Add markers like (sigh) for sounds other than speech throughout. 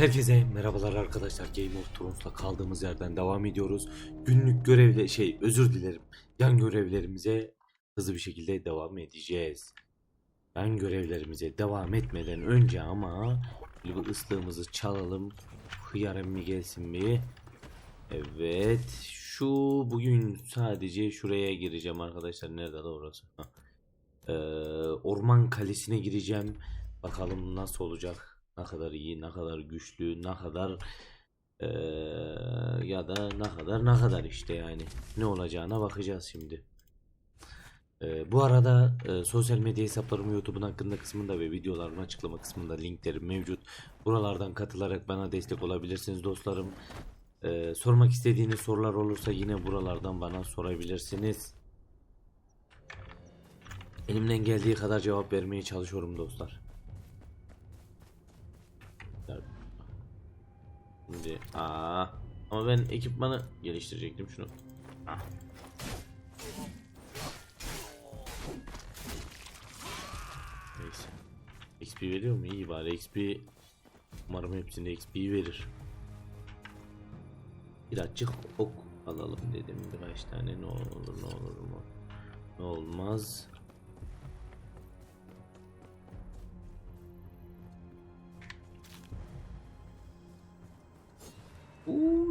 Herkese merhabalar arkadaşlar. Game of Thrones'la kaldığımız yerden devam ediyoruz. Günlük görevle şey özür dilerim. Yan görevlerimize hızlı bir şekilde devam edeceğiz. Yan görevlerimize devam etmeden önce ama bu ıslığımızı çalalım. Hıyar emmi gelsin mi? Evet. Şu bugün sadece şuraya gireceğim arkadaşlar. Nerede de orası? Ee, Orman Kalesi'ne gireceğim. Bakalım nasıl olacak. Ne kadar iyi, ne kadar güçlü, ne kadar eee, ya da ne kadar ne kadar işte yani. Ne olacağına bakacağız şimdi. Eee, bu arada eee, sosyal medya hesaplarım YouTube'un hakkında kısmında ve videolarımın açıklama kısmında linklerim mevcut. Buralardan katılarak bana destek olabilirsiniz dostlarım. Eee, sormak istediğiniz sorular olursa yine buralardan bana sorabilirsiniz. Elimden geldiği kadar cevap vermeye çalışıyorum dostlar. Şimdi aa ama ben ekipmanı geliştirecektim şunu. Ah. Neyse. XP veriyor mu? İyi bari XP umarım hepsinde XP verir. Birazcık ok alalım dedim birkaç tane ne olur ne olur mu? Ne olmaz.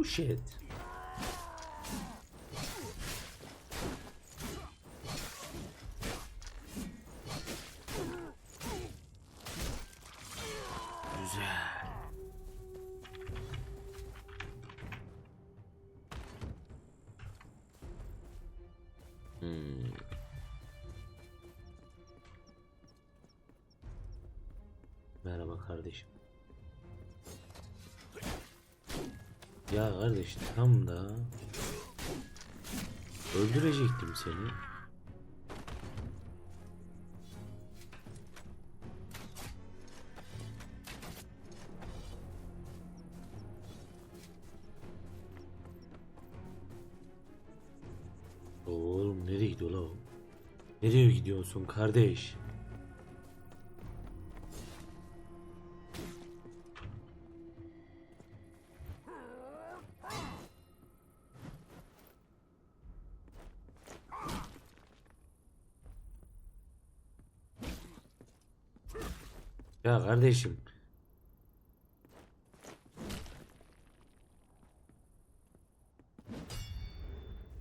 Shit. Tam da öldürecektim seni. Oğlum nereye gidiyor la o? Nereye gidiyorsun kardeş? Ya kardeşim.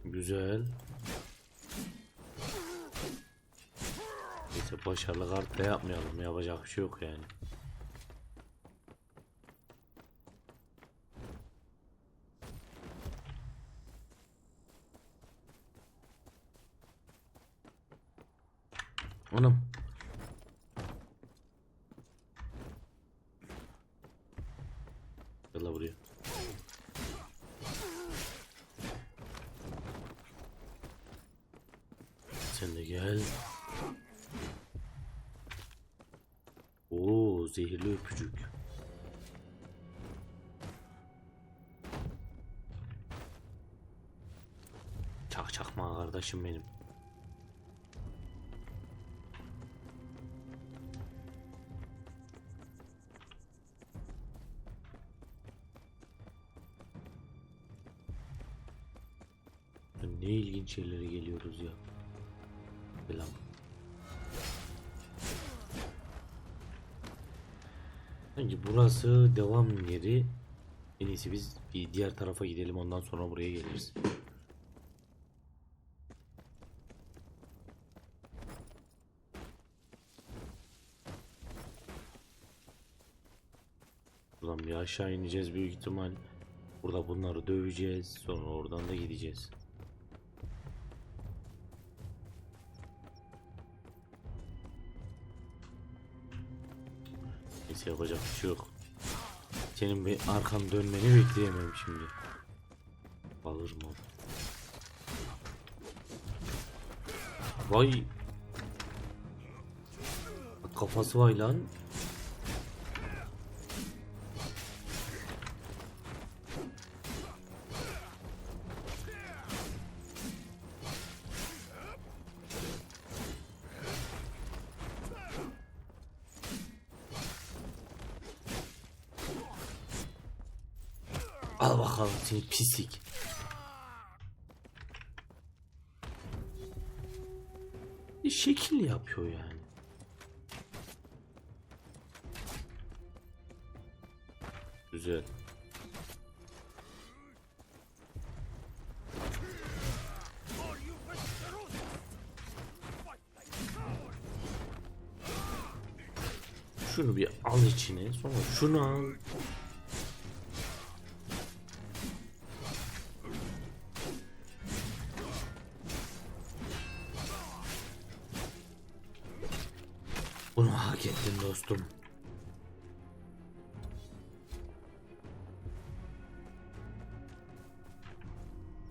Güzel. Neyse başarılı kart da yapmayalım. Yapacak bir şey yok yani. Anam. Gel la buraya. Sen de gel. Oo zehirli öpücük. Çak çakma kardeşim benim. Ne ilginç şeylere geliyoruz ya. Bence burası devam yeri. En iyisi biz bir diğer tarafa gidelim ondan sonra buraya geliriz. Buradan bir aşağı ineceğiz büyük ihtimal. Burada bunları döveceğiz. Sonra oradan da gideceğiz. Neyse yapacak bir şey yok. Senin bir arkan dönmeni bekleyemem şimdi. Alır mı? Vay. Kafası vay lan. Seni pislik. Bir şekil yapıyor yani. Güzel. Şunu bir al içine sonra şunu al.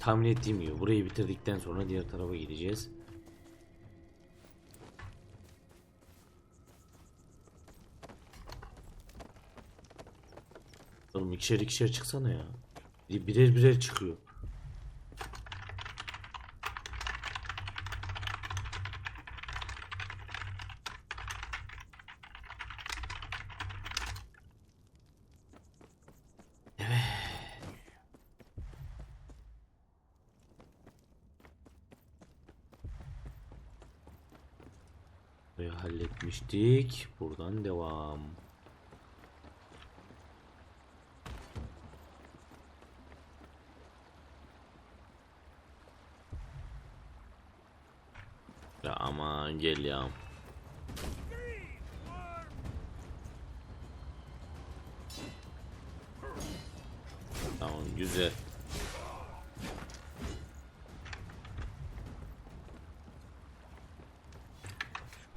Tahmin ettiğim gibi burayı bitirdikten sonra diğer tarafa gideceğiz. Oğlum ikişer ikişer çıksana ya. Bir- Birer birer çıkıyor. Halletmiştik. Buradan devam. Ya aman gel ya. Tamam güzel.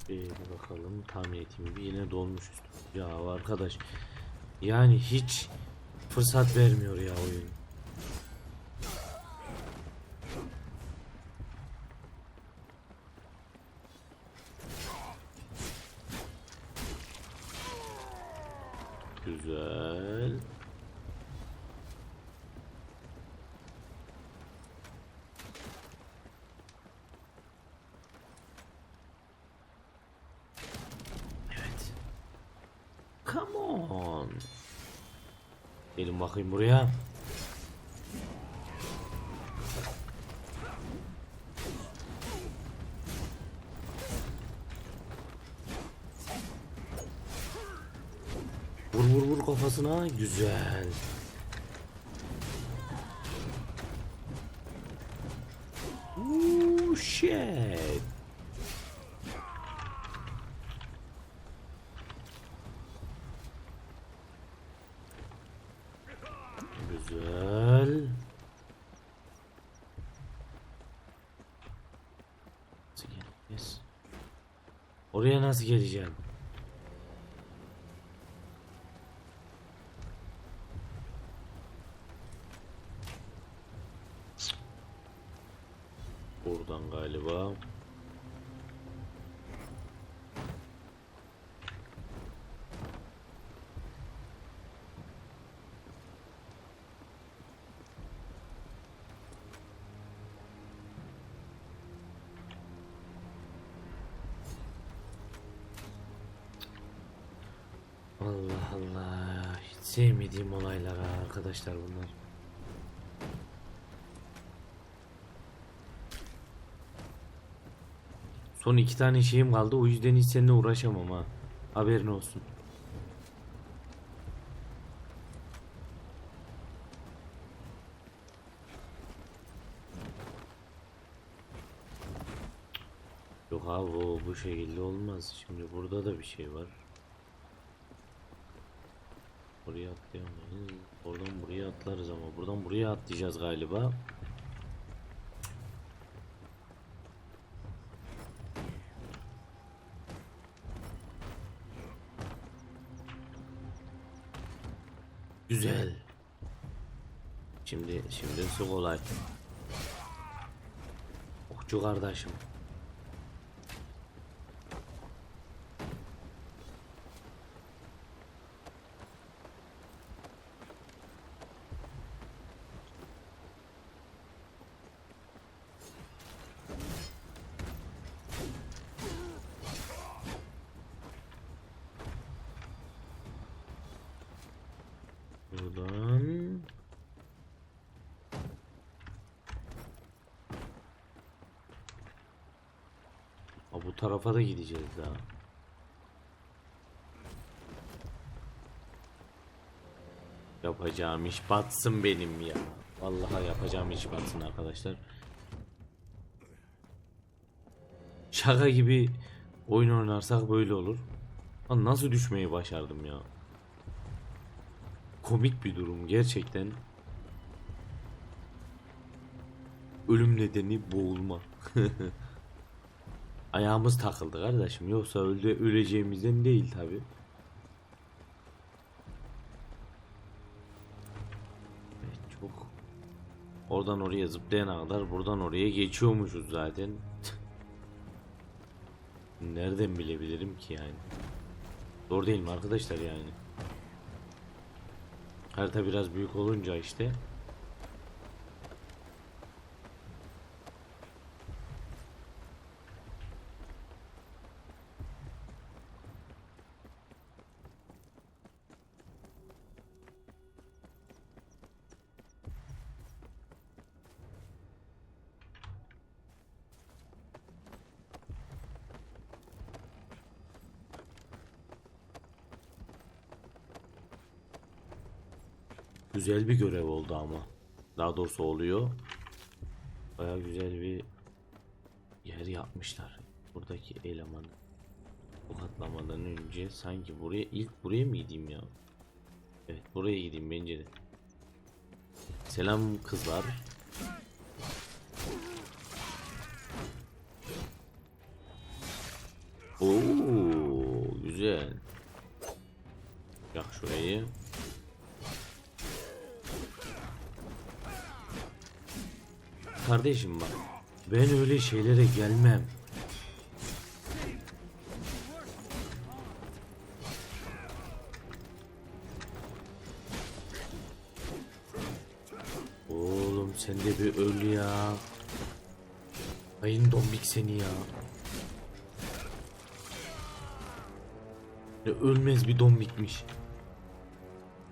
Bir bakalım tahmin ettiğim gibi yine dolmuş üstü. Ya arkadaş yani hiç fırsat vermiyor ya oyun. Güzel. Evet. Come on. Gelin bakayım buraya. Vur vur vur kafasına. Güzel. Ooh, shit. Güzel. Nasıl geleceğiz? Oraya nasıl geleceğim? Buradan galiba. Allah Allah. Hiç sevmediğim olaylar arkadaşlar bunlar. Son iki tane şeyim kaldı. O yüzden hiç seninle uğraşamam ha. Haberin olsun. Yok abi o bu şekilde olmaz. Şimdi burada da bir şey var. Buraya atlayamayız. Oradan buraya atlarız ama buradan buraya atlayacağız galiba. Güzel. Şimdi şimdi su kolay. Okçu kardeşim. Buradan. Aa, bu tarafa da gideceğiz daha. Yapacağım iş batsın benim ya. Vallahi yapacağım iş batsın arkadaşlar. Şaka gibi oyun oynarsak böyle olur. Lan nasıl düşmeyi başardım ya. Komik bir durum gerçekten. Ölüm nedeni boğulma. (laughs) Ayağımız takıldı kardeşim. Yoksa öldü öleceğimizden değil tabi. Evet, çok oradan oraya zıplayana kadar buradan oraya geçiyormuşuz zaten. (laughs) Nereden bilebilirim ki yani? Doğru değil mi arkadaşlar yani? Harita biraz büyük olunca işte güzel bir görev oldu ama. Daha doğrusu oluyor. Baya güzel bir yer yapmışlar. Buradaki elemanı tokatlamadan önce sanki buraya ilk buraya mı gideyim ya? Evet buraya gideyim bence de. Selam kızlar. Oo güzel. Yak şurayı. Kardeşim bak. Ben öyle şeylere gelmem. Oğlum sen de bir öl ya. Ayın dombik seni ya. Ya ölmez bir dombikmiş.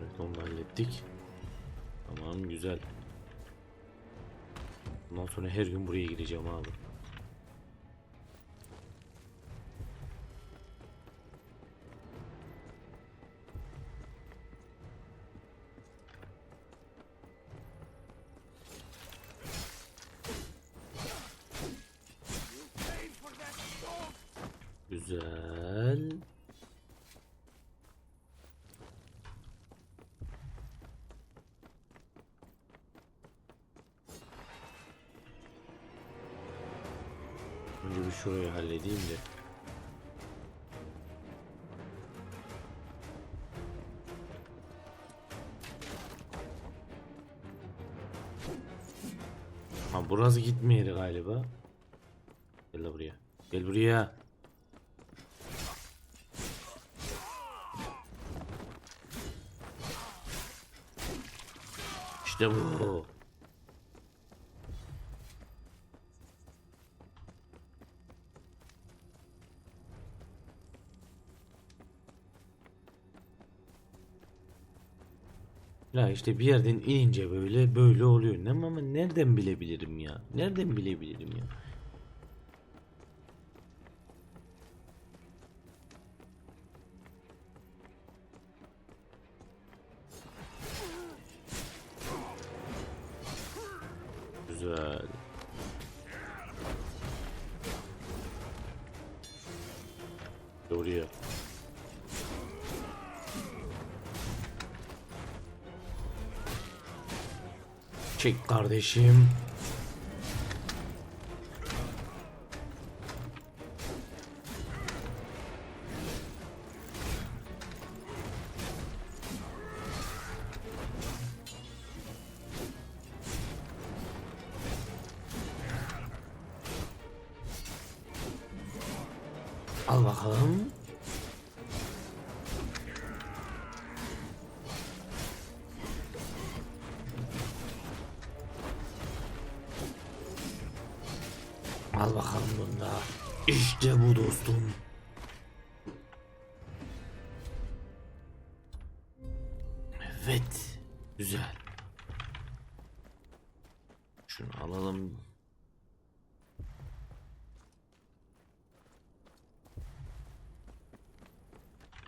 Evet onu da hallettik. Tamam güzel. Bundan sonra her gün buraya gireceğim abi. Önce bir şurayı halledeyim de. Ha burası gitme yeri galiba. Gel buraya. Gel buraya. İşte bu. Ya işte bir yerden inince böyle böyle oluyor. Ne ama nereden bilebilirim ya? Nereden bilebilirim ya? Güzel. Oraya. Çek kardeşim. Al bakalım. dostum. Evet. Güzel. Şunu alalım.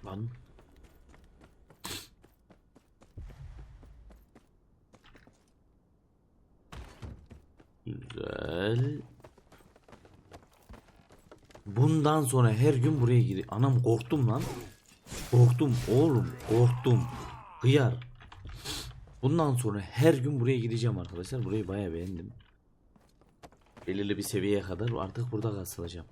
Lan. Güzel. Bundan sonra her gün buraya gir. Anam korktum lan. Korktum oğlum korktum. Hıyar. Bundan sonra her gün buraya gideceğim arkadaşlar. Burayı bayağı beğendim. Belirli bir seviyeye kadar artık burada kasılacağım.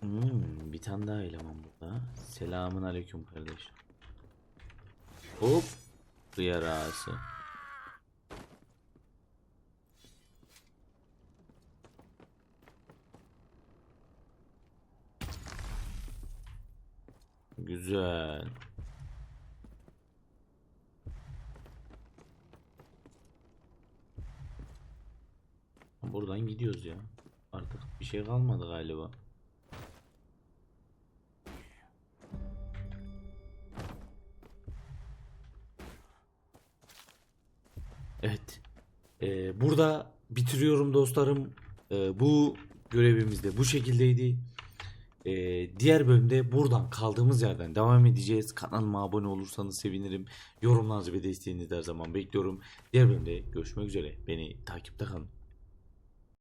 Hmm, bir tane daha eleman burada. Selamun aleyküm kardeş. Hop. Hıyar ağası. Güzel. Buradan gidiyoruz ya. Artık bir şey kalmadı galiba. Evet. Ee, burada bitiriyorum dostlarım. Ee, bu görevimiz de bu şekildeydi. Ee, diğer bölümde buradan kaldığımız yerden devam edeceğiz. Kanalıma abone olursanız sevinirim. Yorumlarınızı ve desteğinizi her zaman bekliyorum. Diğer bölümde görüşmek üzere. Beni takipte kalın.